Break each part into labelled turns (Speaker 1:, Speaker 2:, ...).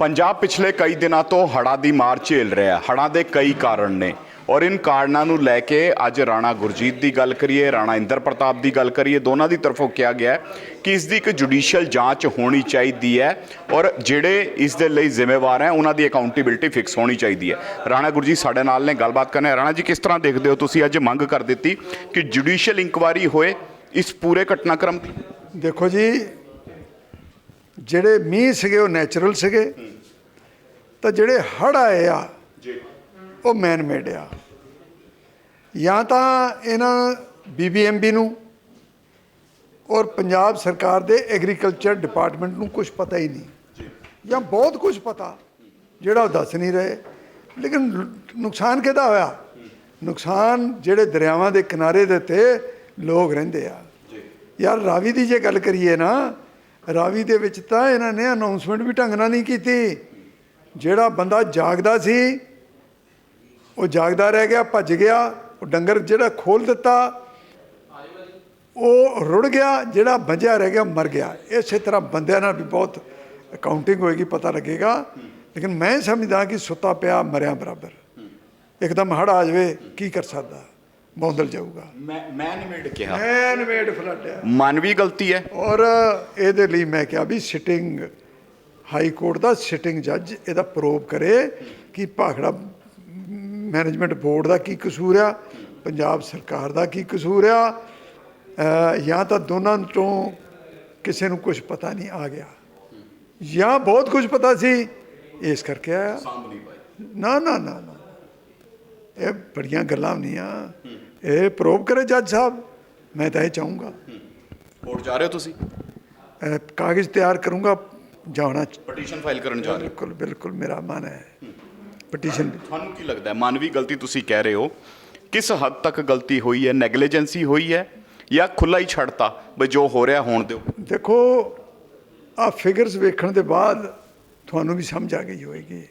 Speaker 1: ਪੰਜਾਬ ਪਿਛਲੇ ਕਈ ਦਿਨਾਂ ਤੋਂ ਹੜ੍ਹਾਂ ਦੀ ਮਾਰ ਝੇਲ ਰਿਹਾ ਹੈ। ਹੜ੍ਹਾਂ ਦੇ ਕਈ ਕਾਰਨ ਨੇ। ਔਰ ਇਨ ਕਾਰਨਾਂ ਨੂੰ ਲੈ ਕੇ ਅੱਜ ਰਾਣਾ ਗੁਰਜੀਤ ਦੀ ਗੱਲ ਕਰੀਏ, ਰਾਣਾ ਇੰਦਰ ਪ੍ਰਤਾਪ ਦੀ ਗੱਲ ਕਰੀਏ, ਦੋਨਾਂ ਦੀ ਤਰਫੋਂ ਕਿਹਾ ਗਿਆ ਕਿ ਇਸ ਦੀ ਇੱਕ ਜੁਡੀਸ਼ੀਅਲ ਜਾਂਚ ਹੋਣੀ ਚਾਹੀਦੀ ਹੈ ਔਰ ਜਿਹੜੇ ਇਸ ਦੇ ਲਈ ਜ਼ਿੰਮੇਵਾਰ ਹੈ, ਉਹਨਾਂ ਦੀ ਅਕਾਊਂਟੇਬਿਲਟੀ ਫਿਕਸ ਹੋਣੀ ਚਾਹੀਦੀ ਹੈ। ਰਾਣਾ ਗੁਰਜੀਤ ਸਾਡੇ ਨਾਲ ਨੇ, ਗੱਲਬਾਤ ਕਰਨੇ ਰਾਣਾ ਜੀ, ਕਿਸ ਤਰ੍ਹਾਂ ਦੇਖਦੇ ਹੋ ਤੁਸੀਂ ਅੱਜ ਮੰਗ ਕਰ ਦਿੱਤੀ ਕਿ ਜੁਡੀਸ਼ੀਅਲ ਇਨਕੁਆਇਰੀ ਹੋਏ ਇਸ ਪੂਰੇ ਘਟਨਾਕ੍ਰਮ ਦੀ?
Speaker 2: ਦੇਖੋ ਜੀ ਜਿਹੜੇ ਮੀਂਹ ਸੀਗੇ ਉਹ ਨੈਚੁਰਲ ਸੀਗੇ। ਤਾਂ ਜਿਹੜੇ ਹੜ੍ਹ ਆਏ ਆ
Speaker 1: ਜੀ।
Speaker 2: ਉਹ ਮੈਨ ਮੇਡ ਆ। ਜਾਂ ਤਾਂ ਇਹਨਾਂ ਬੀਬੀਐਮਬੀ ਨੂੰ ਔਰ ਪੰਜਾਬ ਸਰਕਾਰ ਦੇ ਐਗਰੀਕਲਚਰ ਡਿਪਾਰਟਮੈਂਟ ਨੂੰ ਕੁਝ ਪਤਾ ਹੀ ਨਹੀਂ। ਜਾਂ। ਬਹੁਤ ਕੁਝ ਪਤਾ ਜਿਹੜਾ ਉਹ ਦੱਸ ਨਹੀਂ ਰਹੇ। ਲੇਕਿਨ ਨੁਕਸਾਨ ਕਿਹਦਾ ਹੋਇਆ? ਨੁਕਸਾਨ ਜਿਹੜੇ ਦਰਿਆਵਾਂ ਦੇ ਕਿਨਾਰੇ ਦੇ ਉੱਤੇ ਲੋਕ ਰਹਿੰਦੇ ਆ। ਯਾਰ ਰਾਵੀ ਦੀ ਜੇ ਗੱਲ ਕਰੀਏ ਨਾ ਰਾਵੀ ਦੇ ਵਿੱਚ ਤਾਂ ਇਹਨਾਂ ਨੇ ਅਨਾਉਂਸਮੈਂਟ ਵੀ ਢੰਗ ਨਾਲ ਨਹੀਂ ਕੀਤੀ। ਜਿਹੜਾ ਬੰਦਾ ਜਾਗਦਾ ਸੀ, ਉਹ ਜਾਗਦਾ ਰਹਿ ਗਿਆ, ਭੱਜ ਗਿਆ, ਉਹ ਡੰਗਰ ਜਿਹੜਾ ਖੋਲ ਦਿੱਤਾ, ਉਹ ਰੁੜ ਗਿਆ, ਜਿਹੜਾ ਬਚਿਆ ਰਹਿ ਗਿਆ ਮਰ ਗਿਆ। ਇਸੇ ਤਰ੍ਹਾਂ ਬੰਦਿਆਂ ਨਾਲ ਵੀ ਬਹੁਤ ਅਕਾਊਂਟਿੰਗ ਹੋਏਗੀ, ਪਤਾ ਲੱਗੇਗਾ। ਲੇਕਿਨ ਮੈਂ ਸਮਝਦਾ ਕਿ ਸੁੱਤਾ ਪਿਆ, ਮਰਿਆ ਬਰਾਬਰ। ਇੱਕਦਮ ਹੜ ਆ ਜਾਵੇ, ਕੀ ਕਰ ਸਕਦਾ? ਬੌਂਦਲ ਜਾਊਗਾ।
Speaker 1: ਮੈਂ ਮੈਨ ਮੇਡ ਕਿਹਾ।
Speaker 2: ਐਨ ਮੇਡ ਫਲੱਡ ਹੈ
Speaker 1: ਮਾਨਵੀ ਗਲਤੀ ਹੈ।
Speaker 2: ਔਰ ਇਹਦੇ ਲਈ ਮੈਂ ਕਿਹਾ ਵੀ ਸਿਟਿੰਗ ਹਾਈ ਕੋਰਟ ਦਾ ਸਿਟਿੰਗ ਜੱਜ ਇਹਦਾ ਪ੍ਰੋਬ ਕਰੇ ਕਿ ਭਾਖੜਾ ਮੈਨੇਜਮੈਂਟ ਬੋਰਡ ਦਾ ਕੀ ਕਸੂਰ ਆ ਪੰਜਾਬ ਸਰਕਾਰ ਦਾ ਕੀ ਕਸੂਰ ਆ ਜਾਂ ਤਾਂ ਦੋਨਾਂ ਤੋਂ ਕਿਸੇ ਨੂੰ ਕੁਝ ਪਤਾ ਨਹੀਂ ਆ ਗਿਆ। ਜਾਂ ਬਹੁਤ ਕੁਝ ਪਤਾ ਸੀ ਇਸ ਕਰਕੇ ਆਇਆ। ਨਾ ਨਾ ਨਾ। ਇਹ ਬੜੀਆਂ ਗੱਲਾਂ ਹੁੰਦੀਆਂ। ਇਹ ਪ੍ਰੋਬ ਕਰੇ ਜੱਜ ਸਾਹਿਬ ਮੈਂ ਤਾਂ ਇਹ ਚਾਹੂੰਗਾ।
Speaker 1: ਕੋਰਟ ਜਾ ਰਹੇ ਹੋ ਤੁਸੀਂ?
Speaker 2: ਕਾਗਜ਼ ਤਿਆਰ ਕਰੂੰਗਾ ਜਾਣਾ।
Speaker 1: ਪਟੀਸ਼ਨ ਫਾਈਲ ਕਰਨ ਜਾ ਰਹੇ
Speaker 2: ਬਿਲਕੁਲ ਬਿਲਕੁਲ ਮੇਰਾ ਮਨ ਹੈ। ਪਟੀਸ਼ਨ
Speaker 1: ਤੁਹਾਨੂੰ ਕੀ ਲੱਗਦਾ ਹੈ? ਮਾਨਵੀ ਗਲਤੀ ਤੁਸੀਂ ਕਹਿ ਰਹੇ ਹੋ। ਕਿਸ ਹੱਦ ਤੱਕ ਗਲਤੀ ਹੋਈ ਹੈ? ਨੈਗਲੀਜੈਂਸੀ ਹੋਈ ਹੈ ਜਾਂ ਖੁੱਲਾ ਹੀ ਛੱਡਤਾ ਬਈ ਜੋ ਹੋ ਰਿਹਾ ਹੋਣ ਦਿਓ?
Speaker 2: ਦੇਖੋ ਆ ਫਿਗਰਸ ਵੇਖਣ ਦੇ ਬਾਅਦ ਤੁਹਾਨੂੰ ਵੀ ਸਮਝ ਆ ਗਈ ਹੋਏਗੀ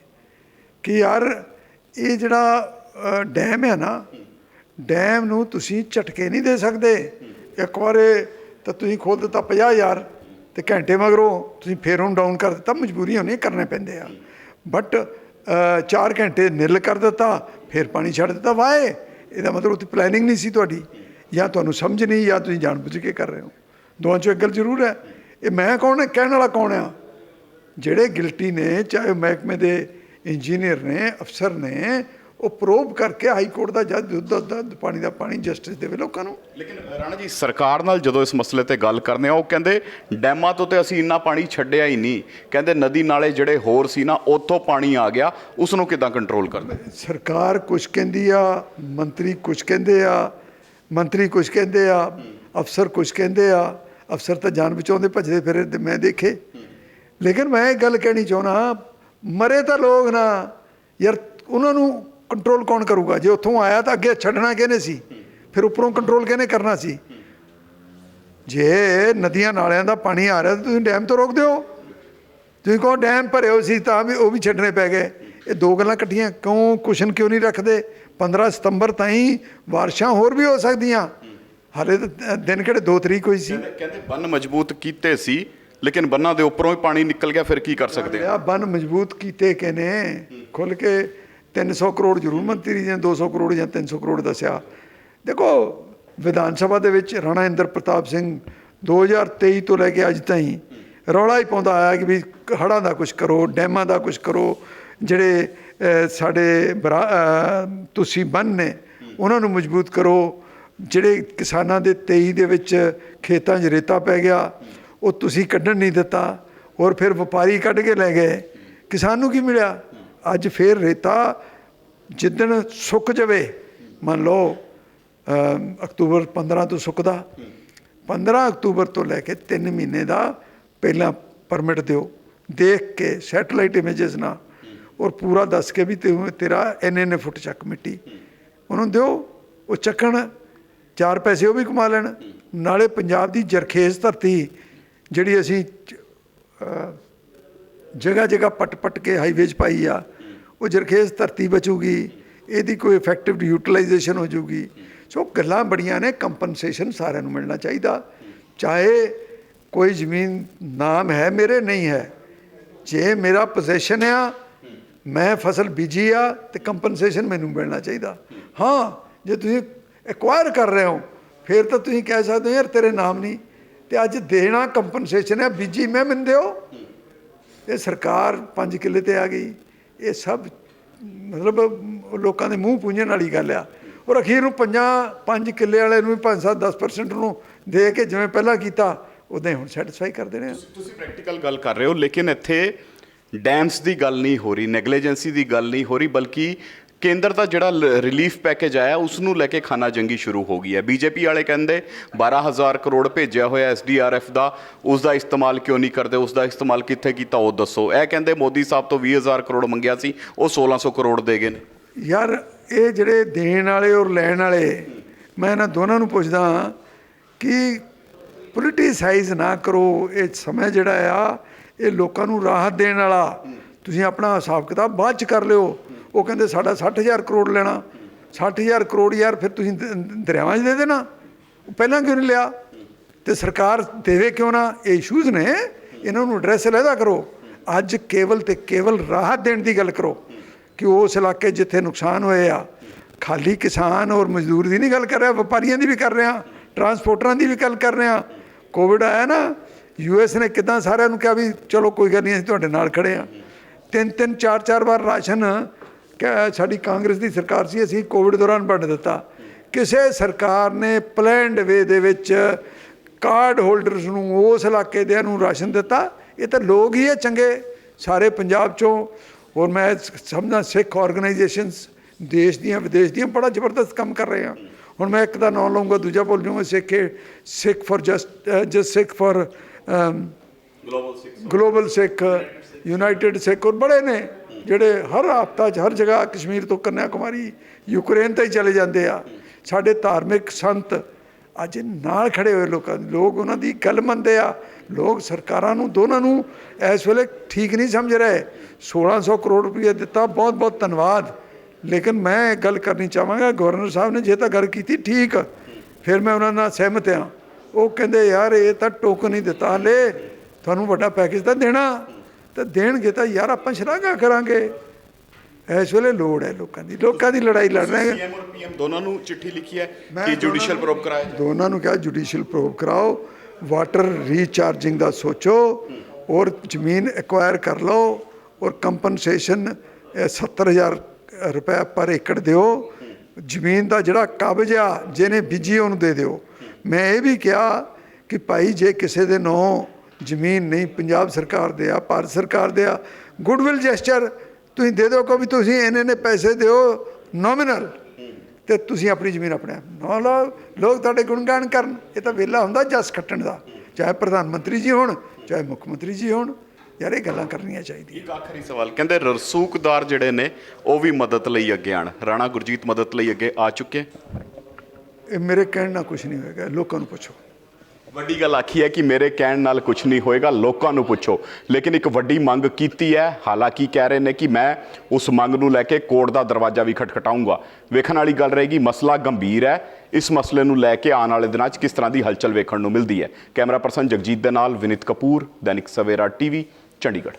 Speaker 2: ਕਿ ਯਾਰ ਇਹ ਜਿਹੜਾ ਡੈਮ ਹੈ ਨਾ, ਡੈਮ ਨੂੰ ਤੁਸੀਂ ਝਟਕੇ ਨਹੀਂ ਦੇ ਸਕਦੇ। ਇੱਕ ਵਾਰੇ ਤਾਂ ਤੁਸੀਂ ਖੋਲ ਦਿੱਤਾ 50000 ਤੇ ਘੰਟੇ ਮਗਰੋਂ ਤੁਸੀਂ ਫੇਰ ਉਹਨੂੰ ਡਾਊਨ ਕਰ ਦਿੱਤਾ ਮਜ਼ਬੂਰੀ ਹੋਣੀ ਕਰਨੇ ਪੈਂਦੇ ਆ। ਬਟ 4 ਘੰਟੇ ਨਿਰਲ ਕਰ ਦਿੱਤਾ, ਫਿਰ ਪਾਣੀ ਛੱਡ ਦਿੱਤਾ, ਵਾਏ! ਇਹਦਾ ਮਤਲਬ ਉੱਥੇ ਪਲੈਨਿੰਗ ਨਹੀਂ ਸੀ ਤੁਹਾਡੀ। ਜਾਂ ਤੁਹਾਨੂੰ ਸਮਝ ਨਹੀਂ, ਜਾਂ ਤੁਸੀਂ ਜਾਣਬੁੱਝ ਕੇ ਕਰ ਰਹੇ ਹੋ। ਦੋਵਾਂ ਚੋਂ ਇੱਕ ਗੱਲ ਜ਼ਰੂਰ ਹੈ। ਇਹ ਮੈਂ ਕੌਣ ਹੈ? ਕਹਿਣ ਵਾਲਾ ਕੌਣ ਆ? ਜਿਹੜੇ ਗਿਲਟੀ ਨੇ, ਚਾਹੇ ਉਹ ਮਹਿਕਮੇ ਦੇ ਇੰਜੀਨੀਅਰ ਨੇ, ਅਫਸਰ ਨੇ ਉਹ ਪ੍ਰੋਬ ਕਰਕੇ ਹਾਈ ਕੋਰਟ ਦਾ ਜੱਜ ਦੁੱਧ ਦੁੱਧ ਪਾਣੀ ਦਾ ਪਾਣੀ ਜਸਟਿਸ ਦੇਵੇ ਲੋਕਾਂ ਨੂੰ।
Speaker 1: ਲੇਕਿਨ ਰਾਣਾ ਜੀ ਸਰਕਾਰ ਨਾਲ ਜਦੋਂ ਇਸ ਮਸਲੇ ਤੇ ਗੱਲ ਕਰਨੇ ਆ ਉਹ ਕਹਿੰਦੇ ਡੈਮਾਂ ਤੋਂ ਤੇ ਅਸੀਂ ਇੰਨਾ ਪਾਣੀ ਛੱਡਿਆ ਹੀ ਨਹੀਂ। ਕਹਿੰਦੇ ਨਦੀ ਨਾਲੇ ਜਿਹੜੇ ਹੋਰ ਸੀ ਨਾ ਉੱਥੋਂ ਪਾਣੀ ਆ ਗਿਆ। ਉਸ ਨੂੰ ਕਿਦਾਂ ਕੰਟਰੋਲ ਕਰਦੇ?
Speaker 2: ਸਰਕਾਰ ਕੁਝ ਕਹਿੰਦੀ ਆ ਮੰਤਰੀ ਕੁਝ ਕਹਿੰਦੇ ਆ ਮੰਤਰੀ ਕੁਝ ਕਹਿੰਦੇ ਆ ਅਫਸਰ ਕੁਝ ਕਹਿੰਦੇ ਆ ਅਫਸਰ ਤਾਂ ਜਾਨ ਬਚਾਉਂਦੇ ਭੱਜਦੇ ਫਿਰੇ ਤੇ ਮੈਂ ਦੇਖੇ। ਲੇਕਿਨ ਮੈਂ ਇੱਕ ਗੱਲ ਕਹਿਣੀ ਚਾਹੁੰਦਾ ਮਰੇ ਤਾਂ ਲੋਕ ਨਾ ਯਾਰ ਉਹਨਾਂ ਨੂੰ ਕੰਟਰੋਲ ਕੌਣ ਕਰੂਗਾ? ਜੇ ਉੱਥੋਂ ਆਇਆ ਤਾਂ ਅੱਗੇ ਛੱਡਣਾ ਕਿਹਨੇ ਸੀ? ਫਿਰ ਉੱਪਰੋਂ ਕੰਟਰੋਲ ਕਿਹਨੇ ਕਰਨਾ ਸੀ? ਜੇ ਨਦੀਆਂ ਨਾਲਿਆਂ ਦਾ ਪਾਣੀ ਆ ਰਿਹਾ ਤਾਂ ਤੁਸੀਂ ਡੈਮ ਤੋਂ ਰੋਕ ਦਿਓ ਤੁਸੀਂ ਕਹੋ ਡੈਮ ਭਰੇ ਹੋ ਸੀ ਤਾਂ ਵੀ ਉਹ ਵੀ ਛੱਡਣੇ ਪੈ ਗਏ। ਇਹ ਦੋ ਗੱਲਾਂ ਇਕੱਠੀਆਂ ਕਿਉਂ ਕੁਸ਼ਨ ਕਿਉਂ ਨਹੀਂ ਰੱਖਦੇ? 15 ਸਤੰਬਰ ਤਾਈਂ ਬਾਰਿਸ਼ਾਂ ਹੋਰ ਵੀ ਹੋ ਸਕਦੀਆਂ। ਹਾਲੇ ਤਾਂ ਦਿਨ ਕਿਹੜੇ 2 ਤਰੀਕ ਹੋਈ ਸੀ?
Speaker 1: ਕਹਿੰਦੇ ਬੰਨ ਮਜ਼ਬੂਤ ਕੀਤੇ ਸੀ ਲੇਕਿਨ ਬੰਨਾਂ ਦੇ ਉੱਪਰੋਂ ਹੀ ਪਾਣੀ ਨਿਕਲ ਗਿਆ ਫਿਰ ਕੀ ਕਰ ਸਕਦੇ ਆ?
Speaker 2: ਬੰਨ ਮਜ਼ਬੂਤ ਕੀਤੇ ਕਿ ਨੇ ਖੁੱਲ ਕੇ 300 ਕਰੋੜ ਜ਼ਰੂਰ ਮੰਤਰੀ ਜੀ ਨੇ 200 ਕਰੋੜ ਜਾਂ 300 ਕਰੋੜ ਦੱਸਿਆ। ਦੇਖੋ, ਵਿਧਾਨ ਸਭਾ ਦੇ ਵਿੱਚ ਰਾਣਾ ਇੰਦਰ ਪ੍ਰਤਾਪ ਸਿੰਘ 2023 ਤੋਂ ਲੈ ਕੇ ਅੱਜ ਤਾਈਂ ਰੌਲਾ ਹੀ ਪਾਉਂਦਾ ਆਇਆ ਕਿ ਵੀ ਹੜ੍ਹਾਂ ਦਾ ਕੁਝ ਕਰੋ, ਡੈਮਾਂ ਦਾ ਕੁਝ ਕਰੋ। ਜਿਹੜੇ ਸਾਡੇ ਬਰਾ- ਤੁਸੀਂ ਬੰਨ ਨੇ, ਉਹਨਾਂ ਨੂੰ ਮਜ਼ਬੂਤ ਕਰੋ। ਜਿਹੜੇ ਕਿਸਾਨਾਂ ਦੇ 23 ਦੇ ਵਿੱਚ ਖੇਤਾਂ 'ਚ ਰੇਤਾ ਪੈ ਗਿਆ, ਉਹ ਤੁਸੀਂ ਕੱਢਣ ਨਹੀਂ ਦਿੱਤਾ। ਔਰ ਫਿਰ ਵਪਾਰੀ ਕੱਢ ਕੇ ਲੈ ਗਏ। ਕਿਸਾਨ ਨੂੰ ਕੀ ਮਿਲਿਆ? ਅੱਜ ਫੇਰ ਰੇਤਾ ਜਿੱਦਣ ਸੁੱਕ ਜਾਵੇ, ਮੰਨ ਲਓ ਅਕਤੂਬਰ 15 ਤੋਂ ਸੁੱਕਦਾ 15 ਅਕਤੂਬਰ ਤੋਂ ਲੈ ਕੇ 3 ਮਹੀਨੇ ਦਾ ਪਹਿਲਾਂ ਪਰਮਿਟ ਦਿਓ। ਦੇਖ ਕੇ ਸੈਟਲਾਈਟ ਇਮੇजेस ਨਾਲ ਔਰ ਪੂਰਾ ਦੱਸ ਕੇ ਵੀ ਤੇ- ਤੇਰਾ ਇੰਨੇ ਇੰਨੇ ਫੁੱਟ ਚੱਕ ਮਿੱਟੀ। ਉਹਨੂੰ ਦਿਓ, ਉਹ ਚੱਕਣ, ਚਾਰ ਪੈਸੇ ਉਹ ਵੀ ਕਮਾ ਲੈਣ। ਨਾਲੇ ਪੰਜਾਬ ਦੀ ਜਰਖੇਜ਼ ਧਰਤੀ ਜਿਹੜੀ ਅਸੀਂ ਜਗ੍ਹਾ ਜਗ੍ਹਾ ਪਟ ਪਟ ਕੇ ਹਾਈਵੇਜ਼ ਪਾਈ ਆ, ਉਹ ਜਰਖੇਜ਼ ਧਰਤੀ ਬਚੂਗੀ, ਇਹਦੀ ਕੋਈ ਇਫੈਕਟਿਵ ਯੂਟਿਲਾਈਜੇਸ਼ਨ ਹੋ ਜਾਊਗੀ ਸੋ ਗੱਲਾਂ ਬੜੀਆਂ ਨੇ ਕੰਪਨਸੇਸ਼ਨ ਸਾਰਿਆਂ ਨੂੰ ਮਿਲਣਾ ਚਾਹੀਦਾ। ਚਾਹੇ ਕੋਈ ਜ਼ਮੀਨ ਨਾਮ ਹੈ ਮੇਰੇ, ਨਹੀਂ ਹੈ, ਜੇ ਮੇਰਾ ਪੋਜੀਸ਼ਨ ਆ, ਮੈਂ ਫਸਲ ਬੀਜੀ ਆ, ਤੇ ਕੰਪਨਸੇਸ਼ਨ ਮੈਨੂੰ ਮਿਲਣਾ ਚਾਹੀਦਾ। ਹਾਂ, ਜੇ ਤੁਸੀਂ ਐਕਵਾਇਰ ਕਰ ਰਹੇ ਹੋ, ਫਿਰ ਤਾਂ ਤੁਸੀਂ ਕਹਿ ਸਕਦੇ ਹੋ, ਯਾਰ ਤੇਰੇ ਨਾਮ ਨਹੀਂ। ਤੇ ਅੱਜ ਦੇਣਾ ਕੰਪਨਸੇਸ਼ਨ ਹੈ, ਬੀਜੀ ਮੈਂ, ਮੈਨੂੰ ਦਿਓ। ਇਹ ਸਰਕਾਰ 5 ਕਿੱਲੇ ਤੇ ਆ ਗਈ। ਇਹ ਸਭ ਮਤਲਬ ਲੋਕਾਂ ਦੇ ਮੂੰਹ ਪੂੰਝਣ ਵਾਲੀ ਗੱਲ ਆ। ਔਰ ਅਖੀਰ ਨੂੰ ਪੰਜਾਂ 5 ਕਿੱਲੇ ਵਾਲੇ ਨੂੰ ਵੀ 5-7 10% ਨੂੰ ਦੇ ਕੇ ਜਿਵੇਂ ਪਹਿਲਾਂ ਕੀਤਾ ਉਦਾਂ ਹੀ ਹੁਣ ਸੈਟੀਸਫਾਈ ਕਰ ਦੇਣੇ ਆ।
Speaker 1: ਤੁਸੀਂ ਪ੍ਰੈਕਟੀਕਲ ਗੱਲ ਕਰ ਰਹੇ ਹੋ, ਲੇਕਿਨ ਇੱਥੇ ਡੈਮਸ ਦੀ ਗੱਲ ਨਹੀਂ ਹੋ ਰਹੀ ਨੈਗਲੀਜੈਂਸੀ ਦੀ ਗੱਲ ਨਹੀਂ ਹੋ ਰਹੀ, ਬਲਕਿ ਕੇਂਦਰ ਦਾ ਜਿਹੜਾ ਰਿਲੀਫ ਪੈਕੇਜ ਆਇਆ ਉਸ ਨੂੰ ਲੈ ਕੇ ਖਾਨਾ ਜੰਗੀ ਸ਼ੁਰੂ ਹੋ ਗਈ ਹੈ। ਬੀਜੇਪੀ ਵਾਲੇ ਕਹਿੰਦੇ 12000 ਕਰੋੜ ਭੇਜਿਆ ਹੋਇਆ ਐਸਡੀਆਰਐਫ ਦਾ ਉਸ ਦਾ ਇਸਤੇਮਾਲ ਕਿਉਂ ਨਹੀਂ ਕਰਦੇ ਉਸ ਦਾ ਇਸਤੇਮਾਲ ਕਿੱਥੇ ਕੀਤਾ, ਉਹ ਦੱਸੋ। ਇਹ ਕਹਿੰਦੇ, ਮੋਦੀ ਸਾਹਿਬ ਤੋਂ 20000 ਕਰੋੜ ਮੰਗਿਆ ਸੀ, ਉਹ 1600 ਕਰੋੜ ਦੇ ਗਏ ਨੇ।
Speaker 2: ਯਾਰ, ਇਹ ਜਿਹੜੇ ਦੇਣ ਵਾਲੇ ਔਰ ਲੈਣ ਵਾਲੇ, ਮੈਂ ਇਹਨਾਂ ਦੋਨਾਂ ਨੂੰ ਪੁੱਛਦਾ ਕਿ ਪੋਲਿਟਿਸਾਈਜ਼ ਨਾ ਕਰੋ, ਇਹ ਸਮੇਂ ਜਿਹੜਾ ਆ, ਇਹ ਲੋਕਾਂ ਨੂੰ ਰਾਹਤ ਦੇਣ ਵਾਲਾ, ਤੁਸੀਂ ਆਪਣਾ ਹਿਸਾਬ ਕਿਤਾਬ ਬਾਅਦ ਚ ਕਰ ਲਿਓ। ਉਹ ਕਹਿੰਦੇ ਸਾਡਾ 60000 ਕਰੋੜ ਲੈਣਾ। 60000 ਕਰੋੜ ਯਾਰ, ਫਿਰ ਤੁਸੀਂ ਦ- ਦਰਿਆਵਾਂ 'ਚ ਦੇ ਦੇਣਾ। ਉਹ ਪਹਿਲਾਂ ਕਿਉਂ ਨਹੀਂ ਲਿਆ? ਤੇ ਸਰਕਾਰ ਦੇਵੇ ਕਿਉਂ ਨਾ? ਇਹ ਇਸ਼ੂਜ਼ ਨੇ। ਇਹਨਾਂ ਨੂੰ ਐਡਰੈਸ ਲੈਦਾ ਕਰੋ। ਅੱਜ ਕੇਵਲ ਤੇ ਕੇਵਲ ਰਾਹਤ ਦੇਣ ਦੀ ਗੱਲ ਕਰੋ ਕਿ ਉਸ ਇਲਾਕੇ ਜਿੱਥੇ ਨੁਕਸਾਨ ਹੋਏ ਆ। ਖਾਲੀ ਕਿਸਾਨ ਔਰ ਮਜ਼ਦੂਰ ਦੀ ਨਹੀਂ ਗੱਲ ਕਰ ਰਿਹਾ, ਵਪਾਰੀਆਂ ਦੀ ਵੀ ਕਰ ਰਿਹਾ ਟਰਾਂਸਪੋਰਟਰਾਂ ਦੀ ਵੀ ਗੱਲ ਕਰ ਰਿਹਾ। ਕੋਵਿਡ ਆਇਆ ਨਾ ਯੂਐਸ ਨੇ ਕਿਦਾਂ ਸਾਰਿਆਂ ਨੂੰ ਕਿਹਾ ਵੀ ਚਲੋ ਕੋਈ ਗੱਲ ਨਹੀਂ, ਅਸੀਂ ਤੁਹਾਡੇ ਨਾਲ ਖੜੇ ਆ ਤਿੰਨ ਤਿੰਨ ਚਾਰ ਚਾਰ ਵਾਰ ਰਾਸ਼ਨ ਸਾਡੀ ਕਾਂਗਰਸ ਦੀ ਸਰਕਾਰ ਸੀ ਅਸੀਂ ਕੋਵਿਡ ਦੌਰਾਨ ਵੰਡ ਦਿੱਤਾ। ਕਿਸੇ ਸਰਕਾਰ ਨੇ ਪਲੈਨਡ ਵੇ ਦੇ ਵਿੱਚ ਕਾਰਡ ਹੋਲਡਰਸ ਨੂੰ ਉਸ ਇਲਾਕੇ ਦੇ ਨੂੰ ਰਾਸ਼ਨ ਦਿੱਤਾ। ਇਹ ਤਾਂ ਲੋਕ ਹੀ ਹੈ ਚੰਗੇ ਸਾਰੇ ਪੰਜਾਬ ਚੋਂ। ਔਰ ਮੈਂ ਸਮਝਦਾ ਸਿੱਖ ਆਰਗੇਨਾਈਜੇਸ਼ਨਸ ਦੇਸ਼ ਦੀਆਂ ਵਿਦੇਸ਼ ਦੀਆਂ ਬੜਾ ਜ਼ਬਰਦਸਤ ਕੰਮ ਕਰ ਰਹੇ ਆ। ਹੁਣ ਮੈਂ ਇੱਕ ਦਾ ਨਾਮ ਲਵਾਂਗਾ ਦੂਜਾ ਬੋਲ ਜਾਊਂਗਾ Sikh Sikh for just just Sikh for
Speaker 1: global 6
Speaker 2: global Sikh united Sikh ਔਰ ਬੜੇ ਨੇ। ਜਿਹੜੇ ਹਰ ਹਫਤਾ 'ਚ, ਹਰ ਜਗ੍ਹਾ ਕਸ਼ਮੀਰ ਤੋਂ ਕੰਨਿਆ ਕੁਮਾਰੀ ਯੂਕਰੇਨ ਤੇ ਹੀ ਚਲੇ ਜਾਂਦੇ ਆ। ਸਾਡੇ ਧਾਰਮਿਕ ਸੰਤ ਅੱਜ ਨਾਲ ਖੜੇ ਹੋਏ ਲੋਕਾਂ ਲੋਕ ਉਹਨਾਂ ਦੀ ਗੱਲ ਮੰਨਦੇ ਆ। ਲੋਕ ਸਰਕਾਰਾਂ ਨੂੰ, ਦੋਨਾਂ ਨੂੰ ਇਸ ਵੇਲੇ ਠੀਕ ਨਹੀਂ ਸਮਝ ਰਹੇ। 1600 ਕਰੋੜ ਰੁਪਏ ਦਿੱਤਾ ਬਹੁਤ ਬਹੁਤ ਧੰਨਵਾਦ। ਲੇਕਿਨ ਮੈਂ ਗੱਲ ਕਰਨੀ ਚਾਹਾਂਗਾ, ਗਵਰਨਰ ਸਾਹਿਬ ਨੇ ਜੇ ਤਾਂ ਗੱਲ ਕੀਤੀ, ਠੀਕ। ਫਿਰ ਮੈਂ ਉਹਨਾਂ ਨਾਲ ਸਹਿਮਤ ਹਾਂ ਉਹ ਕਹਿੰਦੇ, ਯਾਰ, ਇਹ ਤਾਂ ਟੋਕਨ ਹੀ ਦਿੱਤਾ ਹਲੇ ਤੁਹਾਨੂੰ ਵੱਡਾ ਪੈਕੇਜ ਤਾਂ ਦੇਣਾ। ਤਾਂ ਦੇਣਗੇ ਤਾਂ ਯਾਰ ਆਪਾਂ ਸ਼ਲਾਘਾ ਕਰਾਂਗੇ। ਇਸ ਵੇਲੇ ਲੋੜ ਹੈ ਲੋਕਾਂ ਦੀ। ਲੋਕਾਂ ਦੀ ਲੜਾਈ ਲੜ ਰਹੇ ਹਾਂ
Speaker 1: ਸੀਐਮ ਔਰ ਪੀਐਮ ਦੋਨਾਂ ਨੂੰ ਚਿੱਠੀ ਲਿਖੀ ਹੈ ਕਿ ਜੁਡੀਸ਼ੀਅਲ ਪ੍ਰੋਬ ਕਰਾਇਆ। ਜਾਏ।
Speaker 2: ਦੋਨਾਂ ਨੂੰ ਕਿਹਾ ਜੁਡੀਸ਼ੀਅਲ ਪ੍ਰੋਬ ਕਰਾਓ। ਵਾਟਰ ਰੀਚਾਰਜਿੰਗ ਦਾ ਸੋਚੋ ਔਰ ਜ਼ਮੀਨ ਐਕਵਾਇਰ ਕਰ ਲਓ ਔਰ ਕੰਪਨਸੇਸ਼ਨ 70000 ਰੁਪਏ ਪਰ ਏਕੜ ਦਿਓ। ਜ਼ਮੀਨ ਦਾ ਜਿਹੜਾ ਕਬਜ਼ ਆ ਜਿਹਨੇ ਬੀਜੀ ਉਹਨੂੰ ਦੇ ਦਿਓ। ਮੈਂ ਇਹ ਵੀ ਕਿਹਾ ਕਿ ਭਾਈ ਜੇ ਕਿਸੇ ਦੇ ਨਾਂ ਜ਼ਮੀਨ ਨਹੀਂ ਪੰਜਾਬ ਸਰਕਾਰ ਦੇ ਆ ਭਾਰਤ ਸਰਕਾਰ ਦੇ ਆ। ਗੁੱਡਵਿਲ ਜੈਸਚਰ ਤੁਸੀਂ ਦੇ ਦਿਓ ਕੋ ਵੀ ਤੁਸੀਂ ਇੰਨੇ ਨੇ ਪੈਸੇ ਦਿਓ ਨੋਮੀਨਲ ਤੇ ਤੁਸੀਂ ਆਪਣੀ ਜ਼ਮੀਨ ਆਪਣੇ ਆਪ ਨਾ ਲਓ ਲੋਕ ਤੁਹਾਡੇ ਗੁਣਗਾਨ ਕਰਨ। ਇਹ ਤਾਂ ਵੇਲਾ ਹੁੰਦਾ ਜਸ ਕੱਟਣ ਦਾ। ਚਾਹੇ ਪ੍ਰਧਾਨ ਮੰਤਰੀ ਜੀ ਹੋਣ ਚਾਹੇ ਮੁੱਖ ਮੰਤਰੀ ਜੀ ਹੋਣ। ਯਾਰ ਇਹ ਗੱਲਾਂ ਕਰਨੀਆਂ ਚਾਹੀਦੀਆਂ।
Speaker 1: ਇੱਕ ਆਖਰੀ ਸਵਾਲ। ਕਹਿੰਦੇ ਰਸੂਕਦਾਰ ਜਿਹੜੇ ਨੇ ਉਹ ਵੀ ਮਦਦ ਲਈ ਅੱਗੇ ਆਣ। ਰਾਣਾ ਗੁਰਜੀਤ ਮਦਦ ਲਈ ਅੱਗੇ ਆ ਚੁੱਕੇ।
Speaker 2: ਇਹ ਮੇਰੇ ਕਹਿਣ ਨਾਲ ਕੁਝ ਨਹੀਂ ਹੋਏਗਾ। ਲੋਕਾਂ ਨੂੰ ਪੁੱਛੋ।
Speaker 1: ਵੱਡੀ ਗੱਲ ਆਖੀ ਹੈ ਕਿ ਮੇਰੇ ਕਹਿਣ ਨਾਲ ਕੁਝ ਨਹੀਂ ਹੋਏਗਾ, ਲੋਕਾਂ ਨੂੰ ਪੁੱਛੋ। ਲੇਕਿਨ ਇੱਕ ਵੱਡੀ ਮੰਗ ਕੀਤੀ ਹੈ, ਹਾਲਾਂਕਿ ਕਹਿ ਰਹੇ ਨੇ ਕਿ ਮੈਂ ਉਸ ਮੰਗ ਨੂੰ ਲੈ ਕੇ ਕੋਰਟ ਦਾ ਦਰਵਾਜ਼ਾ ਵੀ ਖਟਖਟਾਊਂਗਾ ਵੇਖਣ ਵਾਲੀ ਗੱਲ ਰਹੇਗੀ, ਮਸਲਾ ਗੰਭੀਰ ਹੈ। ਇਸ ਮਸਲੇ ਨੂੰ ਲੈ ਕੇ ਆਉਣ ਵਾਲੇ ਦਿਨਾਂ 'ਚ ਕਿਸ ਤਰ੍ਹਾਂ ਦੀ ਹਲਚਲ ਵੇਖਣ ਨੂੰ ਮਿਲਦੀ ਹੈ। ਕੈਮਰਾ ਪਰਸਨ ਜਗਜੀਤ ਦੇ ਨਾਲ ਵਿਨਿਤ ਕਪੂਰ, ਦੈਨਿਕ ਸਵੇਰਾ ਟੀਵੀ, ਚੰਡੀਗੜ੍ਹ।